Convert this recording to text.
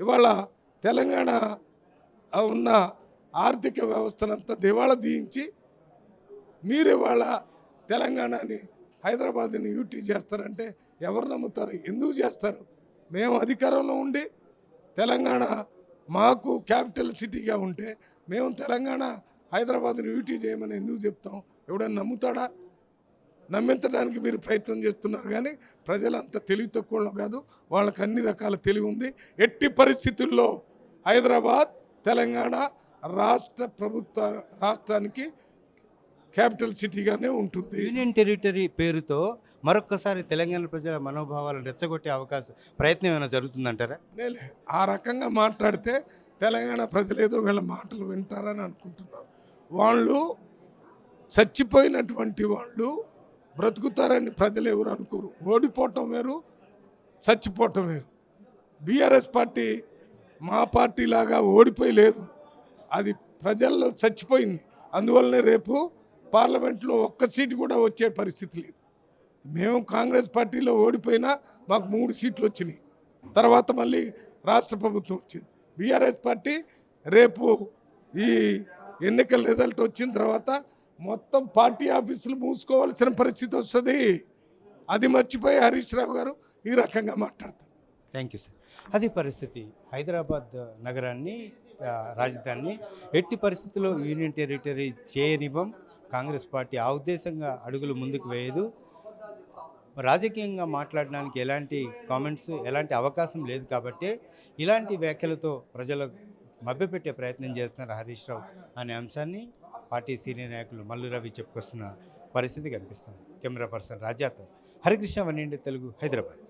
ఇవాళ తెలంగాణ ఉన్న ఆర్థిక వ్యవస్థనంతా దివాళా దీయించి మీరు ఇవాళ తెలంగాణని హైదరాబాద్ని యూటీ చేస్తారంటే ఎవరు నమ్ముతారు? ఎందుకు చేస్తారు? మేము అధికారంలో ఉండి తెలంగాణ మాకు క్యాపిటల్ సిటీగా ఉంటే మేము తెలంగాణ హైదరాబాద్ని యూటీ చేయమని ఎందుకు చెప్తాం? ఎవడన్నా నమ్ముతాడా? నమ్మించడానికి మీరు ప్రయత్నం చేస్తున్నారు కానీ ప్రజలంత తెలివి తక్కువ కాదు వాళ్ళకి అన్ని రకాల తెలివి ఉంది. ఎట్టి పరిస్థితుల్లో హైదరాబాద్ తెలంగాణ రాష్ట్ర ప్రభుత్వ రాష్ట్రానికి క్యాపిటల్ సిటీగానే ఉంటుంది. యూనియన్ టెరిటరీ పేరుతో మరొక్కసారి తెలంగాణ ప్రజల మనోభావాలను రెచ్చగొట్టే అవకాశం ప్రయత్నం ఏమైనా జరుగుతుందంటారా? ఆ రకంగా మాట్లాడితే తెలంగాణ ప్రజలు ఏదో వీళ్ళ మాటలు వింటారని అనుకుంటున్నారు వాళ్ళు చచ్చిపోయినటువంటి వాళ్ళు బ్రతుకుతారని ప్రజలు ఎవరు అనుకోరు. ఓడిపోవటం వేరు చచ్చిపోవటం వేరు. బీఆర్ఎస్ పార్టీ మా పార్టీ లాగా ఓడిపోయి లేదు. అది ప్రజల్లో చచ్చిపోయింది. అందువల్లనే రేపు పార్లమెంట్లో ఒక్క సీటు కూడా వచ్చే పరిస్థితి లేదు. మేము కాంగ్రెస్ పార్టీలో ఓడిపోయినా మాకు మూడు సీట్లు వచ్చినాయి. తర్వాత మళ్ళీ రాష్ట్ర ప్రభుత్వం వచ్చింది. బీఆర్ఎస్ పార్టీ రేపు ఈ ఎన్నికల రిజల్ట్ వచ్చిన తర్వాత మొత్తం పార్టీ ఆఫీసులు మూసుకోవాల్సిన పరిస్థితి వస్తుంది. అది మర్చిపోయి హరీష్ రావు గారు ఈ రకంగా మాట్లాడతారు. Thank you sir. అది పరిస్థితి హైదరాబాద్ నగరాన్ని రాజధానిని ఎట్టి పరిస్థితుల్లో యూనియన్ టెరిటరీ చేయనివ్వం. కాంగ్రెస్ పార్టీ ఆ ఉద్దేశంగా అడుగులు ముందుకు వేయదు. రాజకీయంగా మాట్లాడడానికి ఎలాంటి కామెంట్స్ ఎలాంటి అవకాశం లేదు కాబట్టి ఇలాంటి వ్యాఖ్యలతో ప్రజలు మభ్యపెట్టే ప్రయత్నం చేస్తున్నారు హరీష్ రావు అనే అంశాన్ని. పార్టీ సీనియర్ నాయకులు మల్లు రవి చెప్పుకొస్తున్న పరిస్థితి కనిపిస్తుంది. కెమెరా పర్సన్ రాజాతో హరికృష్ణ వన్ ఇండియా తెలుగు హైదరాబాద్.